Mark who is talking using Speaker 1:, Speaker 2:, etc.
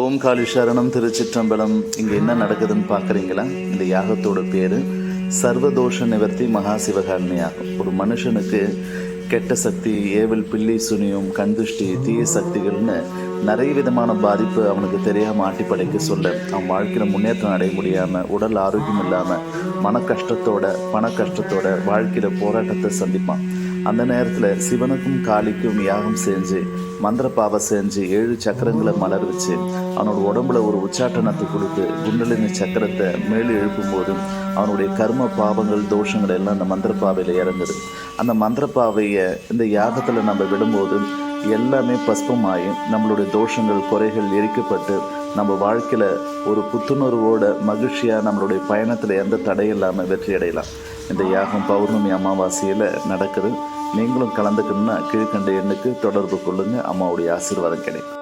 Speaker 1: ஓம் காளி சரணம் திருச்சிற்றம்பலம். இங்கே என்ன நடக்குதுன்னு பார்க்குறீங்களா? இந்த யாகத்தோட பேர் சர்வதோஷ நிவர்த்தி மகா சிவகாரணி யாகம் ஒரு மனுஷனுக்கு கெட்ட சக்தி ஏவல் பில்லி சுனியும் கண்துஷ்டி தீய சக்திகள்னு நிறைய விதமான பாதிப்பு அவனுக்கு தெரியாமல் ஆட்டி சொல்ல. அவன் வாழ்க்கையில் முன்னேற்றம் அடைய முடியாமல் உடல் ஆரோக்கியம் இல்லாமல் மன கஷ்டத்தோட பண கஷ்டத்தோட வாழ்க்கையில் போராட்டத்தை சந்திப்பான். அந்த நேரத்தில் சிவனுக்கும் காளிக்கும் யாகம் செஞ்சு மந்திர பாவை செஞ்சு ஏழு சக்கரங்களை மலர் வச்சு அவனோட உடம்புல ஒரு உச்சாட்டனத்தை கொடுத்து குண்டலினி சக்கரத்தை மேலே எழுப்பும்போது அவனுடைய கர்ம பாவங்கள் தோஷங்கள் எல்லாம் அந்த மந்திர பாவையில் இறங்குது. அந்த மந்திர பாவையை இந்த யாகத்தில் நம்ம விடும்போது எல்லாமே பஸ்பமாகி நம்மளுடைய தோஷங்கள் குறைகள் எரிக்கப்பட்டு நம்ம வாழ்க்கையில் ஒரு புத்துணர்வோட மகிழ்ச்சியாக நம்மளுடைய பயணத்தில் எந்த தடையும் இல்லாமல் வெற்றி அடையலாம். இந்த யாகம் பௌர்ணமி அமாவாசையில் நடக்குது. நீங்களும் கலந்துக்கணும்னா கீழ்கண்ட எண்ணுக்கு தொடர்பு கொள்ளுங்கள் அம்மாவுடைய ஆசீர்வாதம் கிடைக்கும்.